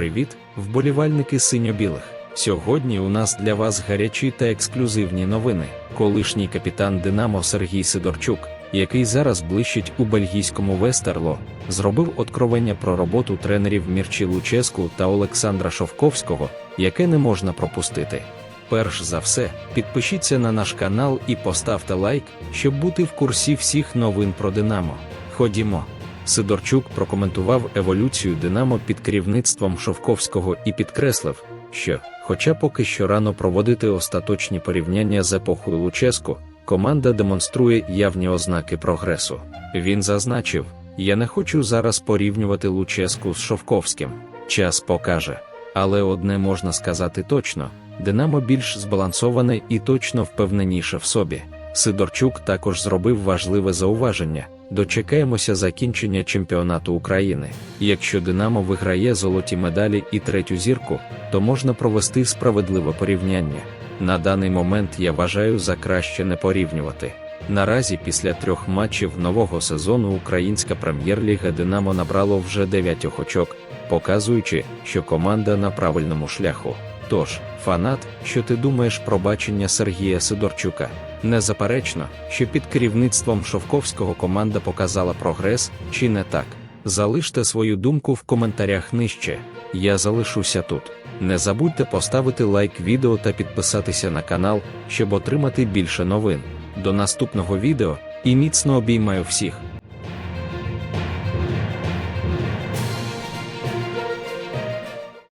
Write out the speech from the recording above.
Привіт, вболівальники синьо-білих. Сьогодні у нас для вас гарячі та ексклюзивні новини. Колишній капітан Динамо Сергій Сидорчук, який зараз блищить у бельгійському Вестерло, зробив откровення про роботу тренерів Мірчі Луческу та Олександра Шовковського, яке не можна пропустити. Перш за все, підпишіться на наш канал і поставте лайк, щоб бути в курсі всіх новин про Динамо. Ходімо. Сидорчук прокоментував еволюцію Динамо під керівництвом Шовковського і підкреслив, що, хоча поки що рано проводити остаточні порівняння з епохою Луческу, команда демонструє явні ознаки прогресу. Він зазначив: Я не хочу зараз порівнювати Луческу з Шовковським. Час покаже. Але одне можна сказати точно: Динамо більш збалансоване і точно впевненіше в собі. Сидорчук також зробив важливе зауваження. Дочекаємося закінчення чемпіонату України. Якщо Динамо виграє золоті медалі і третю зірку, то можна провести справедливе порівняння. На даний момент я вважаю за краще не порівнювати. Наразі після трьох матчів нового сезону українська прем'єр-ліга Динамо набрало вже 9 очок, показуючи, що команда на правильному шляху. Тож, фанат, що ти думаєш про бачення Сергія Сидорчука? Незаперечно, що під керівництвом Шовковського команда показала прогрес, чи не так? Залиште свою думку в коментарях нижче. Я залишуся тут. Не забудьте поставити лайк відео та підписатися на канал, щоб отримати більше новин. До наступного відео і міцно обіймаю всіх.